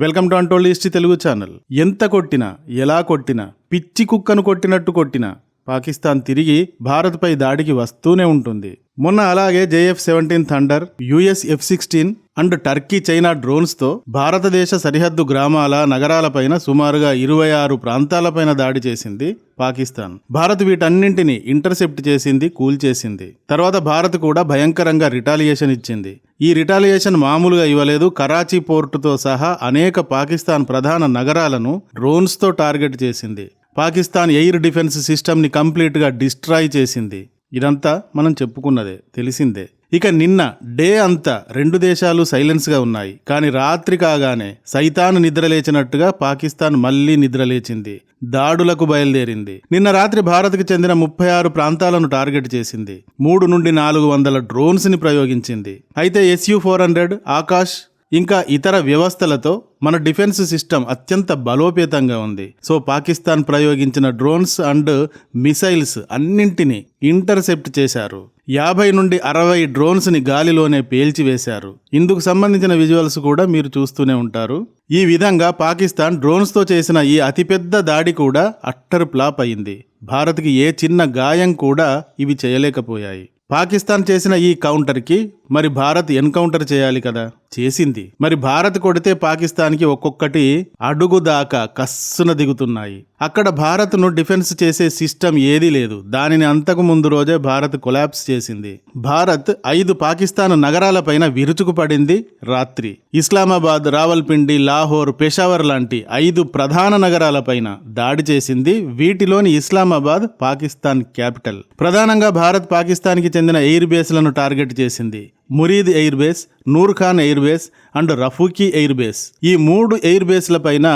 Welcome to untold history Telugu channel ఎంత కొట్టినా ఎలా కొట్టినా పిచ్చి కుక్కను కొట్టినట్టు కొట్టినా పాకిస్తాన్ తిరిగి భారత్పై దాడికి వస్తూనే ఉంటుంది. మొన్న అలాగే JF seventeen Thunder US F sixteen and Turkey China డ్రోన్స్తో భారతదేశ సరిహద్దు గ్రామాల నగరాలపైన సుమారుగా ఇరవై ఆరు ప్రాంతాలపైన దాడి చేసింది పాకిస్తాన్. భారత్ వీటన్నింటిని ఇంటర్సెప్ట్ చేసింది కూల్చేసింది తర్వాత భారత్ కూడా భయంకరంగా రిటాలియేషన్ ఇచ్చింది. ఈ రిటాలియేషన్ మామూలుగా ఇవ్వలేదు. కరాచీ పోర్టుతో సహా అనేక పాకిస్తాన్ ప్రధాన నగరాలను డ్రోన్స్తో టార్గెట్ చేసింది. పాకిస్తాన్ ఎయిర్ డిఫెన్స్ సిస్టమ్ని కంప్లీట్గా డిస్ట్రాయ్ చేసింది. ఇదంతా మనం చెప్పుకున్నదే తెలిసిందే. ఇక నిన్న డే అంతా రెండు దేశాలు సైలెన్స్గా ఉన్నాయి. కానీ రాత్రి కాగానే సైతాన్ నిద్రలేచినట్టుగా పాకిస్తాన్ మళ్ళీ నిద్రలేచింది. దాడులకు బయలుదేరింది. నిన్న రాత్రి భారత్కు చెందిన ముప్పై ఆరు ప్రాంతాలను టార్గెట్ చేసింది. మూడు నుండి నాలుగు వందల డ్రోన్స్ని ప్రయోగించింది. అయితే ఎస్యు ఫోర్ హండ్రెడ్ ఆకాష్ ఇంకా ఇతర వ్యవస్థలతో మన డిఫెన్స్ సిస్టమ్ అత్యంత బలోపేతంగా ఉంది. సో పాకిస్తాన్ ప్రయోగించిన డ్రోన్స్ అండ్ మిసైల్స్ అన్నింటినీ ఇంటర్సెప్ట్ చేశారు. యాభై నుండి అరవై డ్రోన్స్ని గాలిలోనే పేల్చివేశారు. ఇందుకు సంబంధించిన విజువల్స్ కూడా మీరు చూస్తూనే ఉంటారు. ఈ విధంగా పాకిస్తాన్ డ్రోన్స్తో చేసిన ఈ అతిపెద్ద దాడి కూడా అట్టర్ ఫ్లాప్ అయింది. భారత్కి ఏ చిన్న గాయం కూడా ఇవి చేయలేకపోయాయి. పాకిస్తాన్ చేసిన ఈ కౌంటర్కి మరి భారత్ ఎన్కౌంటర్ చేయాలి కదా? చేసింది. మరి భారత్ కొడితే పాకిస్తాన్కి ఒక్కొక్కటి అడుగు దాకా కస్సున దిగుతున్నాయి. అక్కడ భారత్ను డిఫెన్స్ చేసే సిస్టమ్ ఏదీ లేదు. దానిని అంతకు ముందు రోజే భారత్ కొలాప్స్ చేసింది. భారత్ ఐదు పాకిస్తాన్ నగరాలపైన విరుచుకుపడింది రాత్రి. ఇస్లామాబాద్ రావల్పిండి లాహోర్ పెషావర్ లాంటి ఐదు ప్రధాన నగరాలపైన దాడి చేసింది వీటిలోని ఇస్లామాబాద్ పాకిస్తాన్ క్యాపిటల్. ప్రధానంగా భారత్ పాకిస్తాన్కి చెందిన ఎయిర్ బేస్లను టార్గెట్ చేసింది. Murid air base Nur Khan air base and Rafiqui air base ఈ మూడు ఎయిర్ బేస్ల పైన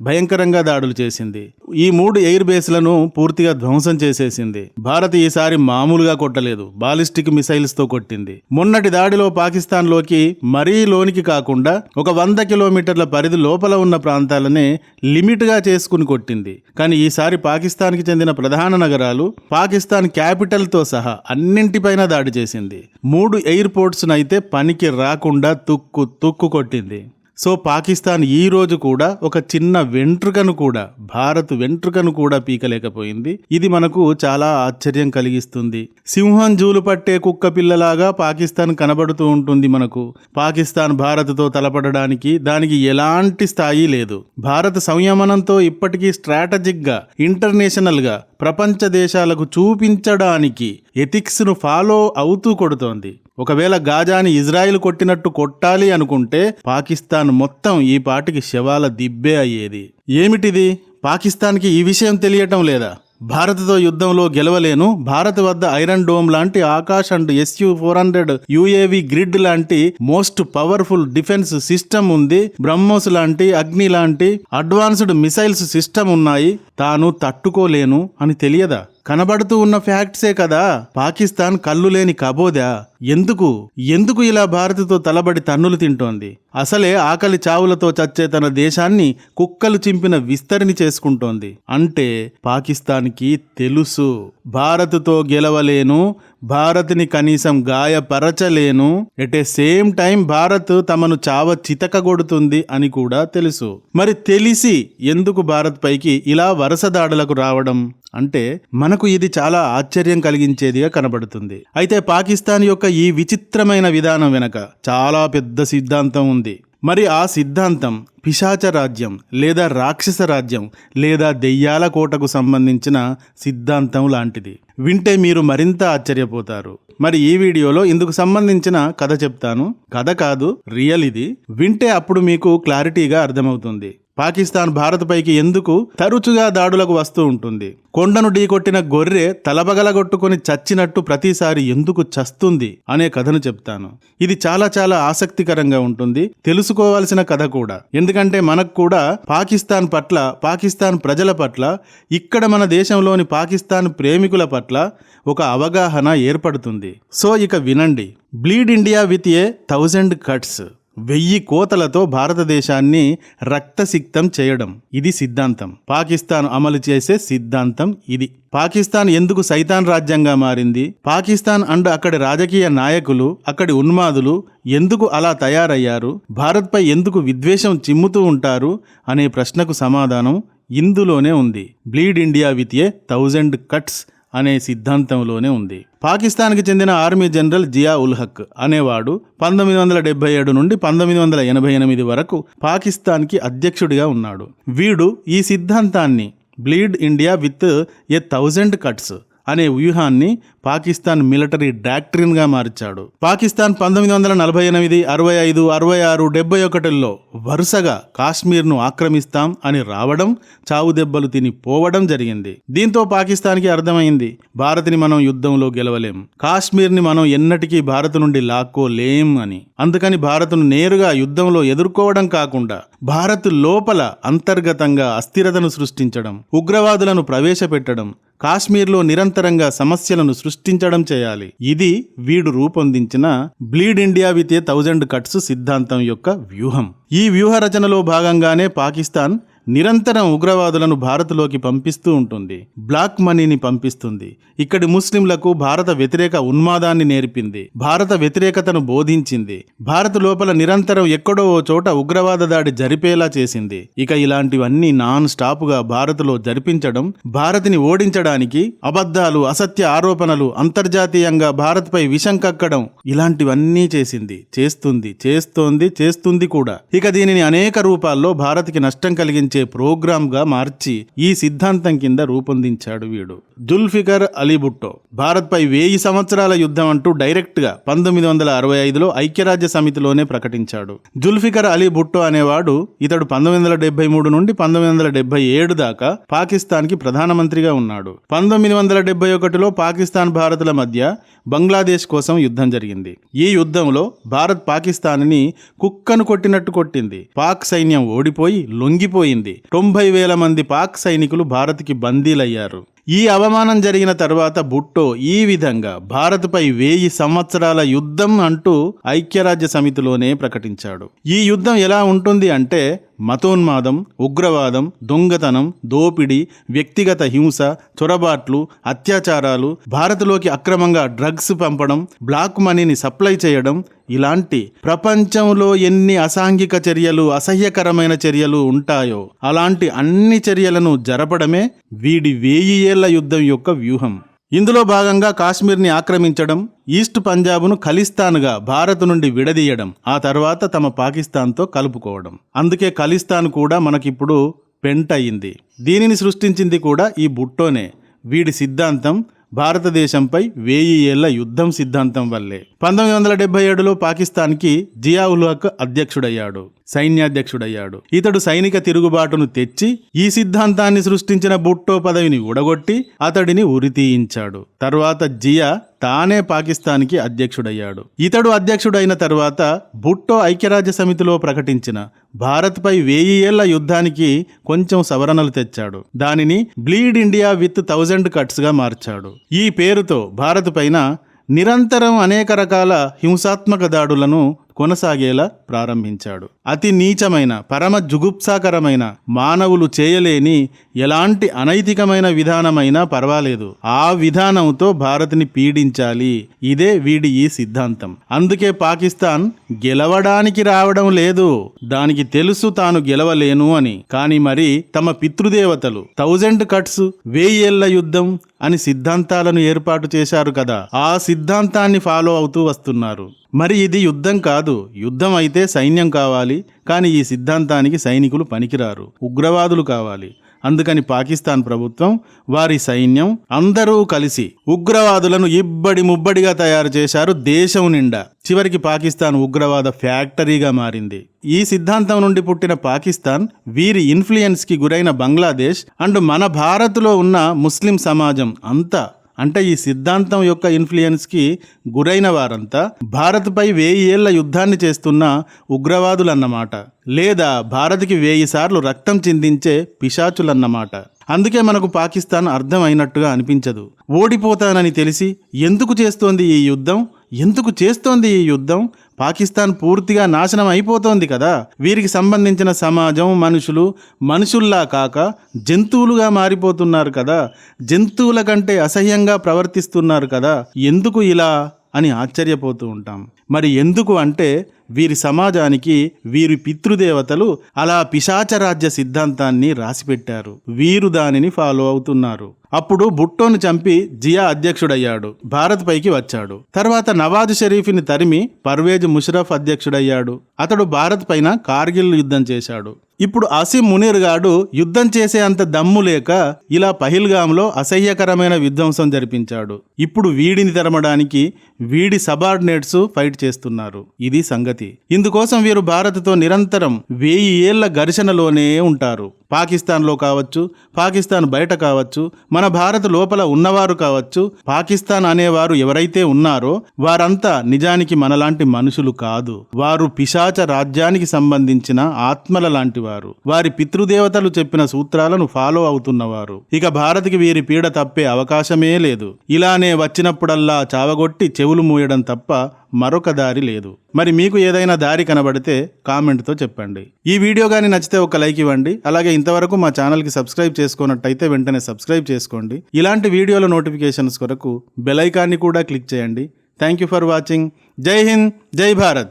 భయంకరంగా దాడులు చేసింది. ఈ మూడు ఎయిర్ బేస్లను పూర్తిగా ధ్వంసం చేసేసింది. భారత్ ఈసారి మామూలుగా కొట్టలేదు. బాలిస్టిక్ మిసైల్స్తో కొట్టింది. మొన్నటి దాడిలో పాకిస్తాన్లోకి మరీ లోనికి కాకుండా ఒక వంద కిలోమీటర్ల పరిధి లోపల ఉన్న ప్రాంతాలనే లిమిట్గా చేసుకుని కొట్టింది. కానీ ఈసారి పాకిస్తాన్కి చెందిన ప్రధాన నగరాలు పాకిస్తాన్ క్యాపిటల్తో సహా అన్నింటిపైన దాడి చేసింది. మూడు ఎయిర్పోర్ట్స్నైతే పనికి రాకుండా తుక్కు తుక్కు కొట్టింది. సో పాకిస్తాన్ ఈ రోజు కూడా ఒక చిన్న వెంట్రుకను కూడా భారత్ వెంట్రుకను కూడా పీకలేకపోయింది. ఇది మనకు చాలా ఆశ్చర్యం కలిగిస్తుంది. సింహం జూలు పట్టే కుక్క పిల్లలాగా పాకిస్తాన్ కనబడుతూ ఉంటుంది మనకు. పాకిస్తాన్ భారత్తో తలపడడానికి దానికి ఎలాంటి స్థాయి లేదు. భారత సంయమనంతో ఇప్పటికీ స్ట్రాటజిక్గా ఇంటర్నేషనల్గా ప్రపంచ దేశాలకు చూపించడానికి ఎథిక్స్ను ఫాలో అవుతూ కొడుతోంది. ఒకవేళ గాజాని ఇజ్రాయిల్ కొట్టినట్టు కొట్టాలి అనుకుంటే పాకిస్తాన్ మొత్తం ఈ పాటికి శవాల దిబ్బే అయ్యేది. ఏమిటిది? పాకిస్తాన్కి ఈ విషయం తెలియటం లేదా? భారత్తో యుద్ధంలో గెలవలేను. భారత్ వద్ద ఐరన్ డోమ్ లాంటి Akash and S four hundred UAV grid లాంటి మోస్ట్ పవర్ఫుల్ డిఫెన్స్ సిస్టమ్ ఉంది. బ్రహ్మోస్ లాంటి అగ్ని లాంటి అడ్వాన్స్డ్ మిసైల్స్ సిస్టమ్ ఉన్నాయి. తాను తట్టుకోలేను అని తెలియదా? కనబడుతూ ఉన్న ఫ్యాక్ట్సే కదా. పాకిస్తాన్ కళ్ళు లేని కబోదా. ఎందుకు? ఎందుకు ఇలా భారత్తో తలబడి తన్నులు తింటోంది? అసలే ఆకలి చావులతో చచ్చే తన దేశాన్ని కుక్కలు చింపిన విస్తరిని చేసుకుంటోంది. అంటే పాకిస్తాన్కి తెలుసు. భారత్తో గెలవలేను భారత్ని కనీసం గాయపరచలేను. At a same time Bharat తమను చావ చితకగొడుతుంది అని కూడా తెలుసు. మరి తెలిసి ఎందుకు భారత్ పైకి ఇలా వరుస దాడులకు రావడం? అంటే మనకు ఇది చాలా ఆశ్చర్యం కలిగించేదిగా కనబడుతుంది. అయితే పాకిస్తాన్ యొక్క ఈ విచిత్రమైన విధానం వెనక చాలా పెద్ద సిద్ధాంతం ఉంది. మరి ఆ సిద్ధాంతం పిశాచ రాజ్యం లేదా రాక్షస రాజ్యం లేదా దెయ్యాల కోటకు సంబంధించిన సిద్ధాంతం లాంటిది. వింటే మీరు మరింత ఆశ్చర్యపోతారు. మరి ఈ వీడియోలో ఇందుకు సంబంధించిన కథ చెప్తాను. కథ కాదు రియల్ ఇది. వింటే అప్పుడు మీకు క్లారిటీగా అర్థమవుతుంది. పాకిస్తాన్ భారత్పైకి ఎందుకు తరచుగా దాడులకు వస్తూ ఉంటుంది? కొండను ఢీకొట్టిన గొర్రె తలబగలగొట్టుకుని చచ్చినట్టు ప్రతిసారి ఎందుకు చస్తుంది అనే కథను చెప్తాను. ఇది చాలా చాలా ఆసక్తికరంగా ఉంటుంది. తెలుసుకోవాల్సిన కథ కూడా. ఎందుకంటే మనకు కూడా పాకిస్తాన్ పట్ల పాకిస్తాన్ ప్రజల పట్ల ఇక్కడ మన దేశంలోని పాకిస్తాన్ ప్రేమికుల పట్ల ఒక అవగాహన ఏర్పడుతుంది. సో ఇక వినండి. Bleed India with a thousand cuts. వెయ్యి కోతలతో భారతదేశాన్ని రక్తసిక్తం చేయడం. ఇది సిద్ధాంతం. పాకిస్తాన్ అమలు చేసే సిద్ధాంతం ఇది. పాకిస్తాన్ ఎందుకు సైతాన్ రాజ్యంగా మారింది? పాకిస్తాన్ అండ్ అక్కడి రాజకీయ నాయకులు అక్కడి ఉన్మాదులు ఎందుకు అలా తయారయ్యారు? భారత్పై ఎందుకు విద్వేషం చిమ్ముతూ ఉంటారు? అనే ప్రశ్నకు సమాధానం ఇందులోనే ఉంది. Bleed India with a thousand cuts అనే సిద్ధాంతంలోనే ఉంది. పాకిస్తాన్కి చెందిన ఆర్మీ జనరల్ జియా ఉల్ హక్ అనేవాడు పంతొమ్మిది వందల డెబ్బై ఏడు నుండి పంతొమ్మిది వందల ఎనభై ఎనిమిది వరకు పాకిస్తాన్కి అధ్యక్షుడిగా ఉన్నాడు. వీడు ఈ సిద్ధాంతాన్ని bleed India with a thousand cuts అనే వ్యూహాన్ని పాకిస్తాన్ మిలిటరీ డాక్ట్రిన్గా మార్చాడు. పాకిస్తాన్ పంతొమ్మిది వందల నలభై ఎనిమిది అరవై ఐదు అరవై ఆరు డెబ్బై ఒకటిలో వరుసగా కాశ్మీర్ను ఆక్రమిస్తాం అని రావడం చావు దెబ్బలు తిని పోవడం జరిగింది. దీంతో పాకిస్తాన్కి అర్థమైంది భారత్ని మనం యుద్ధంలో గెలవలేం. కాశ్మీర్ని మనం ఎన్నటికీ భారత్ నుండి లాక్కోలేం అని. అందుకని భారత్ను నేరుగా యుద్ధంలో ఎదుర్కోవడం కాకుండా భారత్ లోపల అంతర్గతంగా అస్థిరతను సృష్టించడం ఉగ్రవాదులను ప్రవేశపెట్టడం కాశ్మీర్లో నిరంతరంగా సమస్యలను సృష్టించడం చేయాలి. ఇది వీడు రూపొందించిన bleed India with a thousand cuts సిద్ధాంతం యొక్క వ్యూహం. ఈ వ్యూహ రచనలో భాగంగానే పాకిస్తాన్ నిరంతరం ఉగ్రవాదులను భారత్లోకి పంపిస్తూ ఉంటుంది. బ్లాక్ మనీని పంపిస్తుంది. ఇక్కడి ముస్లింలకు భారత వ్యతిరేక ఉన్మాదాన్ని నేర్పింది. భారత వ్యతిరేకతను బోధించింది. భారత్ లోపల నిరంతరం ఎక్కడో ఓ చోట ఉగ్రవాద దాడి జరిపేలా చేసింది. ఇక ఇలాంటివన్నీ నాన్ స్టాప్గా భారత్లో జరిపించడం భారత్ని ఓడించడానికి అబద్ధాలు అసత్య ఆరోపణలు అంతర్జాతీయంగా భారత్పై విషం కక్కడం ఇలాంటివన్నీ చేసింది. చేస్తుంది చేస్తోంది చేస్తుంది కూడా. ఇక దీనిని అనేక రూపాల్లో భారత్కి నష్టం కలిగించే ప్రోగ్రామ్గా మార్చి ఈ సిద్ధాంతం కింద రూపొందించాడు వీడు. జుల్ఫికర్ అలీ భుట్టో. భారత్పై వెయ్యి సంవత్సరాల యుద్ధం అంటూ డైరెక్ట్గా పంతొమ్మిది వందల అరవై ఐదులో ఐక్యరాజ్య సమితిలోనే ప్రకటించాడు. జుల్ఫికర్ అలీ భుట్టో అనేవాడు ఇతడు పంతొమ్మిది వందల డెబ్బై మూడు నుండి పంతొమ్మిది వందల డెబ్బై ఏడు దాకా పాకిస్తాన్కి ప్రధానమంత్రిగా ఉన్నాడు. పంతొమ్మిది వందల డెబ్బై ఒకటిలో పాకిస్తాన్ భారత్ల మధ్య బంగ్లాదేశ్ కోసం యుద్ధం జరిగింది. ఈ యుద్ధంలో భారత్ పాకిస్తాన్ని కుక్కను కొట్టినట్టు కొట్టింది. పాక్ సైన్యం ఓడిపోయి లొంగిపోయింది. తొంభై వేల మంది పాక్ సైనికులు భారత్కి బందీలయ్యారు. ఈ అవమానం జరిగిన తర్వాత బుట్టో ఈ విధంగా భారత్పై వెయ్యి సంవత్సరాల యుద్ధం అంటూ ఐక్యరాజ్య సమితిలోనే ప్రకటించాడు. ఈ యుద్ధం ఎలా ఉంటుంది అంటే మతోన్మాదం ఉగ్రవాదం దొంగతనం దోపిడీ వ్యక్తిగత హింస చొరబాట్లు అత్యాచారాలు భారత్లోకి అక్రమంగా డ్రగ్స్ పంపడం బ్లాక్ మనీని సప్లై చేయడం ఇలాంటి ప్రపంచంలో ఎన్ని అసాంఘిక చర్యలు అసహ్యకరమైన చర్యలు ఉంటాయో అలాంటి అన్ని చర్యలను జరపడమే వీడి వేయి ఏళ్ళ యుద్ధం యొక్క వ్యూహం. ఇందులో భాగంగా కాశ్మీర్ని ఆక్రమించడం ఈస్ట్ పంజాబ్ను ఖలిస్తాన్గా భారత్ నుండి విడదీయడం ఆ తర్వాత తమ పాకిస్తాన్తో కలుపుకోవడం. అందుకే ఖలిస్తాన్ కూడా మనకిప్పుడు పెంట్ అయింది దీనిని సృష్టించింది కూడా ఈ బుట్టోనే. వీడి సిద్ధాంతం భారతదేశంపై వెయ్యి ఏళ్ళ యుద్ధం సిద్ధాంతం వల్లే. పంతొమ్మిది వందల డెబ్బై ఏడులో పాకిస్తాన్కి జియా హక్ అధ్యక్షుడయ్యాడు. సైన్యాధ్యక్షుడయ్యాడు. ఇతడు సైనిక తిరుగుబాటును తెచ్చి ఈ సిద్ధాంతాన్ని సృష్టించిన బుట్టో పదవిని ఊడగొట్టి అతడిని ఉరితీయించాడు. తర్వాత జియా తానే పాకిస్తాన్కి అధ్యక్షుడయ్యాడు. ఇతడు అధ్యక్షుడైన తర్వాత భుట్టో ఐక్యరాజ్య సమితిలో ప్రకటించిన భారత్పై వెయ్యి ఏళ్ళ యుద్ధానికి కొంచెం సవరణలు తెచ్చాడు. దానిని బ్లీడ్ ఇండియా విత్ థౌజండ్ కట్స్గా మార్చాడు. ఈ పేరుతో భారత్ పైన నిరంతరం అనేక రకాల హింసాత్మక దాడులను కొనసాగేలా ప్రారంభించాడు. అతి నీచమైన పరమ జుగుప్సాకరమైన మానవులు చేయలేని ఎలాంటి అనైతికమైన విధానమైనా పర్వాలేదు. ఆ విధానంతో భారత్ని పీడించాలి. ఇదే వీడి ఈ సిద్ధాంతం. అందుకే పాకిస్తాన్ గెలవడానికి రావడం లేదు. దానికి తెలుసు తాను గెలవలేను అని. కానీ మరి తమ పితృదేవతలు థౌజండ్ కట్స్ వేయేళ్ళ యుద్ధం అని సిద్ధాంతాలను ఏర్పాటు చేశారు కదా. ఆ సిద్ధాంతాన్ని ఫాలో అవుతూ వస్తున్నారు. మరి ఇది యుద్ధం కాదు. యుద్ధం అయితే సైన్యం కావాలి. కానీ ఈ సిద్ధాంతానికి సైనికులు పనికిరారు. ఉగ్రవాదులు కావాలి. అందుకని పాకిస్తాన్ ప్రభుత్వం వారి సైన్యం అందరూ కలిసి ఉగ్రవాదులను ఇబ్బడి ముబ్బడిగా తయారు చేశారు దేశం నిండా. చివరికి పాకిస్తాన్ ఉగ్రవాద ఫ్యాక్టరీగా మారింది. ఈ సిద్ధాంతం నుండి పుట్టిన పాకిస్తాన్ వీరి ఇన్ఫ్లుయెన్స్కి గురైన బంగ్లాదేశ్ అండ్ మన భారత్లో ఉన్న ముస్లిం సమాజం అంతా అంటే ఈ సిద్ధాంతం యొక్క ఇన్ఫ్లుయెన్స్కి గురైన వారంతా భారత్పై వెయ్యి ఏళ్ళ యుద్ధాన్ని చేస్తున్న ఉగ్రవాదులన్నమాట. లేదా భారత్కి వెయ్యి సార్లు రక్తం చిందించే పిశాచులన్నమాట. అందుకే మనకు పాకిస్తాన్ అర్థం అయినట్టుగా అనిపించదు. ఓడిపోతానని తెలిసి ఎందుకు చేస్తోంది ఈ యుద్ధం? ఎందుకు చేస్తోంది ఈ యుద్ధం? పాకిస్తాన్ పూర్తిగా నాశనం అయిపోతోంది కదా. వీరికి సంబంధించిన సమాజం మనుషులు మనుషుల్లా కాక జంతువులుగా మారిపోతున్నారు కదా. జంతువుల కంటే అసహ్యంగా ప్రవర్తిస్తున్నారు కదా. ఎందుకు ఇలా? అని ఆశ్చర్యపోతూ ఉంటాం. మరి ఎందుకు అంటే వీరి సమాజానికి వీరి పితృదేవతలు అలా పిశాచరాజ్య సిద్ధాంతాన్ని రాసిపెట్టారు. వీరు దానిని ఫాలో అవుతున్నారు. అప్పుడు బుట్టోను చంపి జియా అధ్యక్షుడయ్యాడు. భారత్ పైకి వచ్చాడు. తర్వాత నవాజ్ షరీఫ్ని తరిమి పర్వేజ్ ముషరఫ్ అధ్యక్షుడయ్యాడు. అతడు భారత్ పైన కార్గిల్ యుద్ధం చేశాడు. ఇప్పుడు అసీం మునీర్ గాడు యుద్ధం చేసే అంత దమ్ము లేక ఇలా పహిల్గాంలో అసహ్యకరమైన విధ్వంసం జరిపించాడు. ఇప్పుడు వీడిని తెరమడానికి వీడి సబార్డినేట్స్ ఫైట్ చేస్తున్నారు. ఇది సంగతి. ఇందుకోసం వీరు భారత్తో నిరంతరం వెయ్యి ఏళ్ళ ఘర్షణలోనే ఉంటారు. పాకిస్తాన్లో కావచ్చు పాకిస్తాన్ బయట కావచ్చు మన భారత్ లోపల ఉన్నవారు కావచ్చు పాకిస్తాన్ అనేవారు ఎవరైతే ఉన్నారో వారంతా నిజానికి మనలాంటి మనుషులు కాదు. వారు పిశాచ రాజ్యానికి సంబంధించిన ఆత్మల లాంటి వారు. వారి పితృదేవతలు చెప్పిన సూత్రాలను ఫాలో అవుతున్నవారు. ఇక భారత్కి వీరి పీడ తప్పే అవకాశమే లేదు. ఇలానే వచ్చినప్పుడల్లా చావగొట్టి చెవులు మూయడం తప్ప మరొక దారి లేదు. మరి మీకు ఏదైనా దారి కనబడితే కామెంట్తో చెప్పండి. ఈ వీడియో కానీ నచ్చితే ఒక లైక్ ఇవ్వండి. అలాగే ఇంతవరకు మా ఛానల్కి సబ్స్క్రైబ్ చేసుకున్నట్టయితే వెంటనే సబ్స్క్రైబ్ చేసుకోండి. ఇలాంటి వీడియోల నోటిఫికేషన్స్ కొరకు బెలైకాన్ని కూడా క్లిక్ చేయండి. Thank you for watching. జై హింద్ జై భారత్.